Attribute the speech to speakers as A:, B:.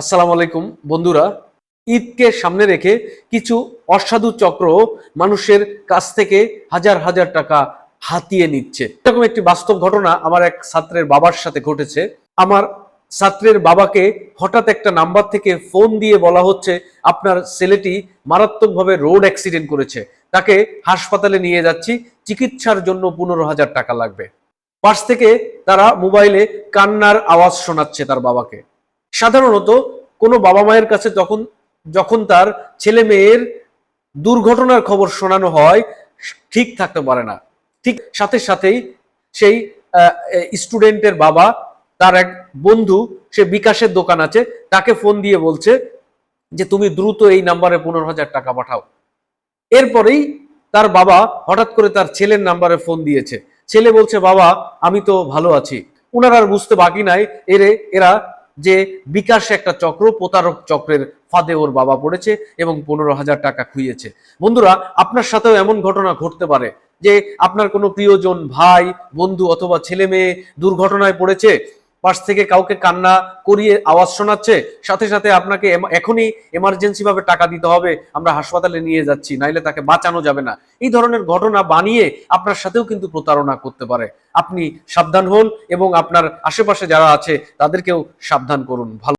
A: আসসালামু আলাইকুম, বন্ধুরা। ঈদকে সামনে রেখে কিছু অসাধু চক্র মানুষের কাছ থেকে হাজার হাজার টাকা হাতিয়ে নিচ্ছে। এরকম একটি বাস্তব ঘটনা আমার এক ছাত্রের বাবার সাথে ঘটেছে। আমার ছাত্রের বাবাকে হঠাৎ একটা নাম্বার থেকে ফোন দিয়ে বলা হচ্ছে, আপনার ছেলেটি মারাত্মকভাবে রোড অ্যাক্সিডেন্ট করেছে। তাকে হাসপাতালে নিয়ে যাচ্ছি, চিকিৎসার জন্য পনেরো হাজার টাকা লাগবে। পাশ থেকে তারা মোবাইলে কান্নার আওয়াজ শোনাচ্ছে তার বাবাকে। সাধারণত কোনো বাবা মায়ের কাছে তখন যখন তার ছেলে মেয়ের দুর্ঘটনার খবর শোনানো হয়, ঠিক থাকতে পারে না। ঠিক সাথে সাথেই সেই স্টুডেন্টের বাবা, তার এক বন্ধু, সে বিকাশের দোকান আছে, তাকে ফোন দিয়ে বলছে যে, তুমি দ্রুত এই নাম্বারে পনেরো হাজার টাকা পাঠাও। এরপরেই তার বাবা হঠাৎ করে তার ছেলের নাম্বারে ফোন দিয়েছে। ছেলে বলছে, বাবা, আমি তো ভালো আছি। উনার আর বুঝতে বাকি নাই, এরে, এরা যে বিকাশে একটা চক্র, প্রতারক চক্রের ফাঁদে ওর বাবা পড়েছে এবং পনেরো হাজার টাকা খুইয়েছে। বন্ধুরা, আপনার সাথেও এমন ঘটনা ঘটতে পারে যে আপনার কোনো প্রিয়জন, ভাই, বন্ধু অথবা ছেলে মেয়ে দুর্ঘটনায় পড়েছে পাশ থেকে কাউকে কান্না করিয়ে আওয়াজ শোনাচ্ছে, সাথে সাথে আপনাকে এখনই এমার্জেন্সি ভাবে টাকা দিতে হবে, আমরা হাসপাতালে নিয়ে যাচ্ছি, নাইলে তাকে বাঁচানো যাবে না। এই ধরনের ঘটনা বানিয়ে আপনার সাথেও কিন্তু প্রতারণা করতে পারে। আপনি সাবধান হন এবং আপনার আশেপাশে যারা আছে, তাদেরকেও সাবধান করুন। ভালো